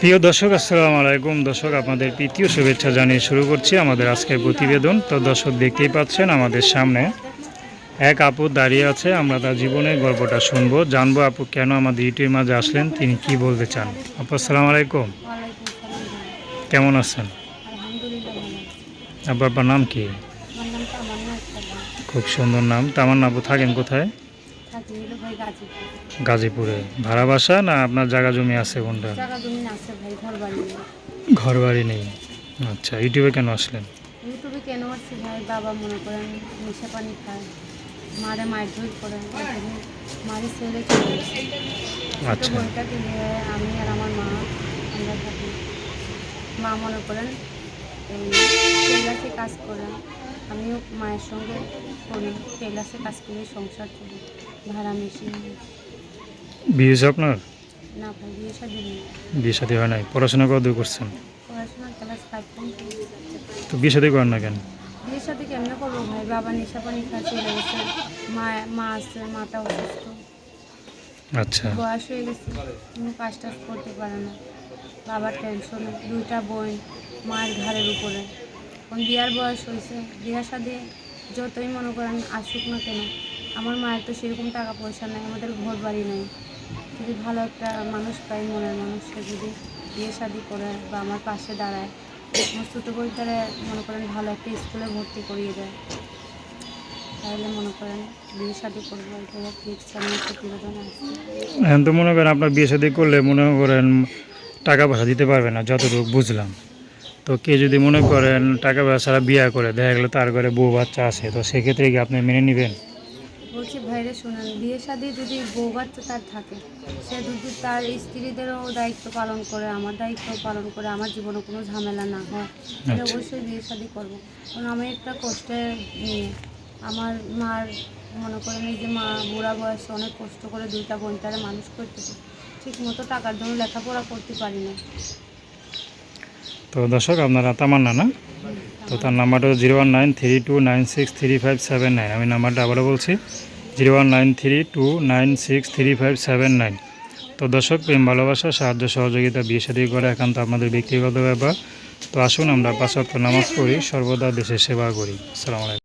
প্রিয় দর্শক আসসালামু আলাইকুম। দর্শক আপনাদের প্রীতীয় শুভেচ্ছা জানিয়ে শুরু করছি আমাদের আজকের প্রতিবেদন। তো দর্শক দেখতেই পাচ্ছেন আমাদের সামনে এক আপু দাঁড়িয়ে আছে। আমরা তার জীবনের গল্পটা শুনব। জানব আপু কেন আমাদের ইউটিউবের মাঝে আসলেন তিনি কি বলতে চান? আপু আসসালামু আলাইকুম। কেমন আছেন? আপু আপনার নাম কি? তামান্না খুব সুন্দর নাম। তামান আপু থাকেন কোথায়? গাজীপুর। ভাড়া বাসা না আপনার জায়গা জমি আছে কোনটা? জায়গা জমি আছে ভাই ঘর বাড়ি নেই। ঘর বাড়ি নেই। আচ্ছা ইউটিউবে কেন আসলেন? ইউটিউবে কেন আসছি ভাই? বাবা মনে করেন নেশা পানি খায় মারে মায়ের ধর করে মারি ছেলে আচ্ছা। আমি আর আমার মা আমরা থাকি। মা মনে করেন এই কাজ করে। আমিও মায়ের সঙ্গে করি টেলাসে কাজ করে সংসার চলি ভাড়া মেশিন বিয়ে হয়েছে আপনার? না ভাই বিয়ে শাদী নেই। বিয়ে সাথে হয় নাই পড়াশোনা কত দূর করছেন? পড়াশোনা ক্লাস ফাইভ তো বিয়ে সাথে করেন না কেন? বিয়ের সাথে কেমনে করব ভাই? বাবা নেশা পানি খায় চলে গেছে। মা মা আছে মাটা অসুস্থ। আচ্ছা। বয়স হয়ে গেছে কোনো কাজ টাজ করতে পারে না। বাবার টেনশনে দুইটা বোন মায়ের ঘাড়ের উপরে। এখন বিয়ার বয়স হয়েছে বিয়ার সাথে যতই মনে করেন আসুক না কেন, আমার মায়ের তো সেরকম টাকা পয়সা নেই, আমাদের ঘর বাড়ি নেই। যদি ভালো একটা মানুষ পাই মনের মানুষকে যদি বিয়ে শাদি করে বা আমার পাশে দাঁড়ায় আমার ছোটো বইটারে মনে করেন ভালো একটা স্কুলে ভর্তি করিয়ে দেয়, তাহলে মনে করেন বিয়ে শাদি করব প্রতিবেদন এখন তো মনে করেন আপনার বিয়ে সাথে করলে মনে করেন টাকা পয়সা দিতে পারবে না, যতটুকু বুঝলাম। তো কে যদি মনে করেন টাকা পয়সা বিয়ে করে দেখা গেলো তার ঘরে বউ বাচ্চা আছে তো সেক্ষেত্রে কি আপনি মেনে নেবেন? বলছি ভাইরে শুনেন বিয়ে যদি বউ বাচ্চা তার থাকে সে যদি তার স্ত্রীদেরও দায়িত্ব পালন করে আমার দায়িত্ব পালন করে আমার জীবনে কোনো ঝামেলা না হয় তাহলে আচ্ছা। অবশ্যই বিয়ে শাদি করব। কারণ আমি একটা কষ্টে নিয়ে আমার মার মনে করেন এই যে মা বুড়া বয়সে অনেক কষ্ট করে দুইটা বোনটারে মানুষ করতেছে ঠিক মতো টাকার জন্য লেখাপড়া করতে পারি না। তো দর্শক, আপনারা তামান্না না? তো তার নাম্বারটা zero one nine three two nine six three five seven nine. আমি নাম্বারটা আবারও বলছি, zero one nine three two nine six three five seven nine. তো দর্শক, প্রেম, ভালোবাসা, সাহায্য, সহযোগিতা, বিয়ে সাদী করা একান্ত আপনাদের ব্যক্তিগত ব্যাপার। তো আসুন আমরা পাঁচ নামাজ পড়ি, সর্বদা দেশের সেবা করি। আসসালামু আলাইকুম।